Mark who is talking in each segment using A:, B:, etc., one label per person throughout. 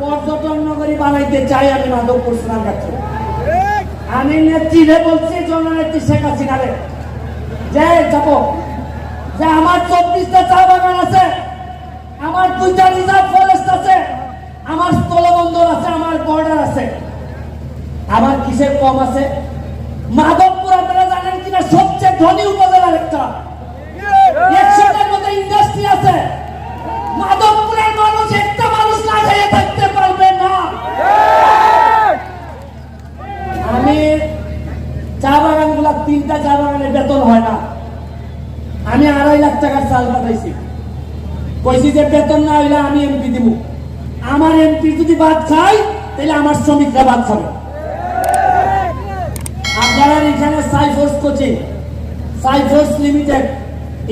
A: পর্যটন নগরী বানাইতে চাই আমি মাধবপুর সোনারগাছি আমি নেত্রীরে বলছি, জননেত্রী শেখ হাসিনারে। যে, যাব। যে, আমার চব্বিশটা চা বাগান আছে, আমার দুইটা রিজার্ভ ফরেস্ট আছে, আমার স্থলবন্দর আছে, আমার বর্ডার আছে। আমার কিসের কম আছে? মাধবপুর আপনারা জানেন কিনা? সবচেয়ে ধনী উপজেলার একটা। একশোটার মধ্যে ইন্ডাস্ট্রি আছে। মাধবপুরের মানুষ একটা মানুষ না খেয়ে থাকতে পারবে না আমি চা বাগানগুলা তিনটা চা বাগানের বেতন হয় না আমি আড়াই লাখ টাকার চাল পাঠাইছি। কইছি যে বেতন না হইলে আমি এমপি দিব আমার এমপি যদি বাদ খাই তাহলে আমার শ্রমিকরা বাদ খাবে। আপনারা এখানে সাইফোর্স কোচিং, সাইফোর্স লিমিটেড,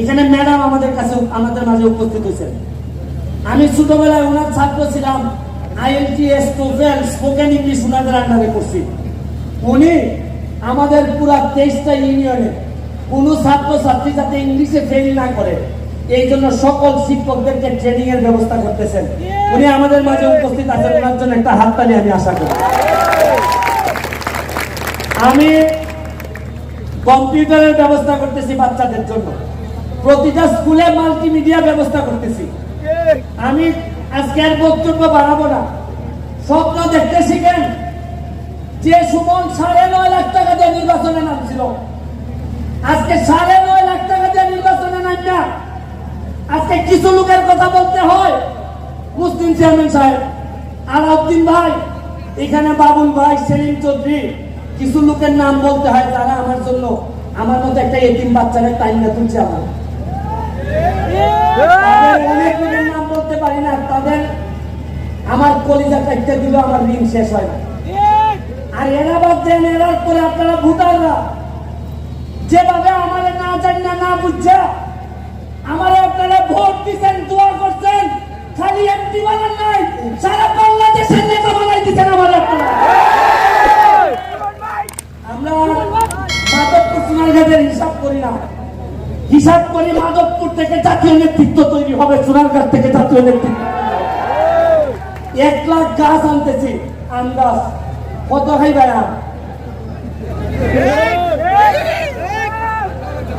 A: এখানে ম্যাডাম আমাদের কাছে, আমাদের মাঝে উপস্থিত হয়েছেন। আমি ছোটবেলায় ওনার ছাত্র ছিলাম আইএলটিএস টোফেল স্পোকেন ইংলিশ ওনাদের আন্ডারে করছি উনি আমাদের পুরা তেইশটা ইউনিয়নে কোনো ছাত্র ছাত্রী যাতে ইংলিশে ফেল না করে, এই জন্য সকল শিক্ষকদেরকে ট্রেনিং এর ব্যবস্থা করতেছেন। উনি আমাদের মাঝে উপস্থিত আছেন, ওনার জন্য একটা হাততালি আমি আশা করি। আমি কম্পিউটারের ব্যবস্থা করতেছি বাচ্চাদের জন্য। প্রতিটা স্কুলে মাল্টিমিডিয়া ব্যবস্থা করতেছি। আমি আজকে আর বক্তব্য বাড়াবো না। স্বপ্ন দেখতে শিখেন। যে সুমন সাড়ে নয় লাখ টাকা দিয়ে নির্বাচনে আজকে সাড়ে নয় লাখ টাকা দিয়ে নির্বাচনে নাম না আজকে কিছু লোকের কথা বলতে হয়। মুসলিম চেয়ারম্যান সাহেব, আলাউদ্দিন ভাই, এখানে বাবুল ভাই, সেলিম চৌধুরী, কিছু লোকের নাম বলতে হয় তারা আমার জন্য, আমার মতো একটা এতিম বাচ্চাকে টাইম না তুলছে আমার। অনেক লোকের নাম বলতে পারি না, তাদের আমার কলিজা কাটতে দিল আমার ঋণ শেষ হয় না। আর এরা বাদ দেন এরার পরে আপনারা ভুটাররা। যেভাবে আমারে না জানি না না বুঝছে আমারে আপনারা ভোট দিচ্ছেন দোয়া করছেন, খালি একটি বানান নাই, সারা বাংলাদেশের নেতা বানাই দিচ্ছেন আমার আপনারা। আমরা মাধবপুর তৈরি হবে থেকে আন্দাজ কত খাইবে না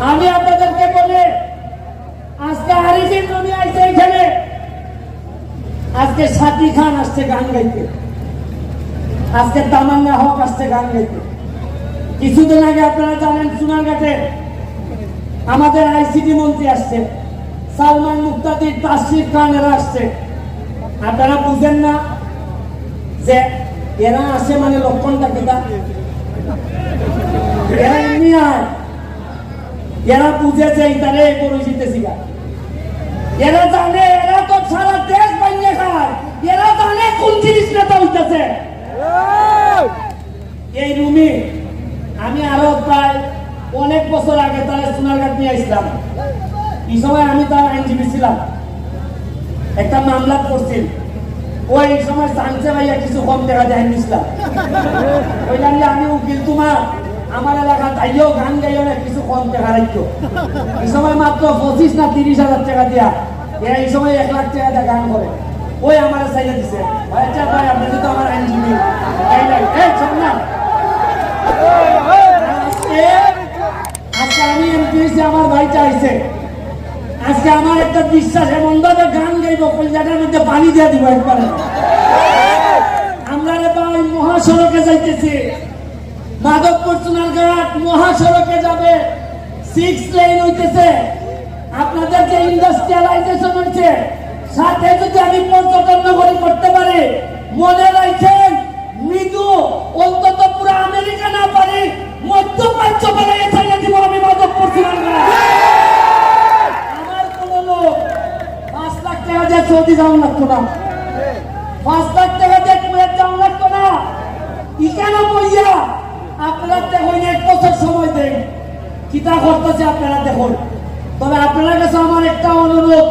A: আমি আপনাদেরকে বলি, আজকে আরিফিন নবী আইছে এখানে। আজকে সাথী খান আসছে গান গাইতে। আজকে তামান্না হক আসছে গান গাইতে। কিছুদিন আগে আপনারা জানেন সোনারঘাটে আমাদের আইসিটি মন্ত্রী আসছে, সালমান মুক্তাদির তাসির খান এরা আসছে। আপনারা বুঝেন না যে এরা আসে মানে লক্ষণটা কিটা এরা এমনি আয়। এরা বুঝে যে ইতারে করে জিতেছি এরা জানে, এরা তো সারা দেশ ভাঙিয়ে খায়। এরা জানে কোন জিনিস নেতা হইতেছে। এই রুমে আমি আরও প্রায় অনেক বছর আগে তারা সোনারঘাট নিয়ে আসলাম। এই সময় আমি তার আইনজীবী ছিলাম। একটা মামলা করছিল। ওই সময় জানছে ভাইয়া কিছু কম টাকা দেয় নিছিলাম ওই আমি উকিল তোমার। আমার এলাকা তাইও গান গাইও না কিছু কম টাকা রাখতো এই সময় মাত্র পঁচিশ না তিরিশ হাজার টাকা দিয়া এরা এই সময় এক লাখ টাকা গান করে। ওই আমার চাইলে দিছে। আচ্ছা ভাই, আপনি তো আমার আইনজীবী। আজকে আমি এমপি হয়েছি, আমার ভাই চাইছে আজকে আমার একটা বিশ্বাস এমন ভাবে গান গাইব, কলজাটার মধ্যে পানি দিয়ে দিব একবারে। আমরা মহাসড়কে যাইতেছি। মাধবপুর সোনারঘাট মহাসড়কে যাবে। সিক্স লেন হইতেছে। আপনাদের যে ইন্ডাস্ট্রিয়ালাইজেশন হচ্ছে সাথে যদি আমি পর্যটন নগরী করতে পারি, মনে রাখছেন মৃদু, অন্তত পুরো আমেরিকা না পারি, মধ্যপ্রাচ্য বেলায় ছেড়ে দিব আমি মাধবপুর সোনারঘাট আমার কোনো লোক পাঁচ লাখ টাকা দিয়ে সৌদি যাওয়া লাগতো না। পাঁচ লাখ টাকা দিয়ে কুয়েত যাওয়া লাগতো না। ইকানো বইয়া আপনারা দেখুন এক বছর সময় দেন। কিতা করতেছে আপনারা দেখুন। তবে আপনার কাছে আমার একটা অনুরোধ।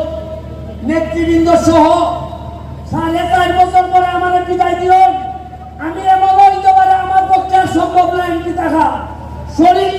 A: নেতৃবৃন্দ সহ সাড়ে চার বছর পরে আমার বিদায় দিও আমি এমন হইতে পারে আমার পক্ষে সম্ভব না এমপি থাকা শরীর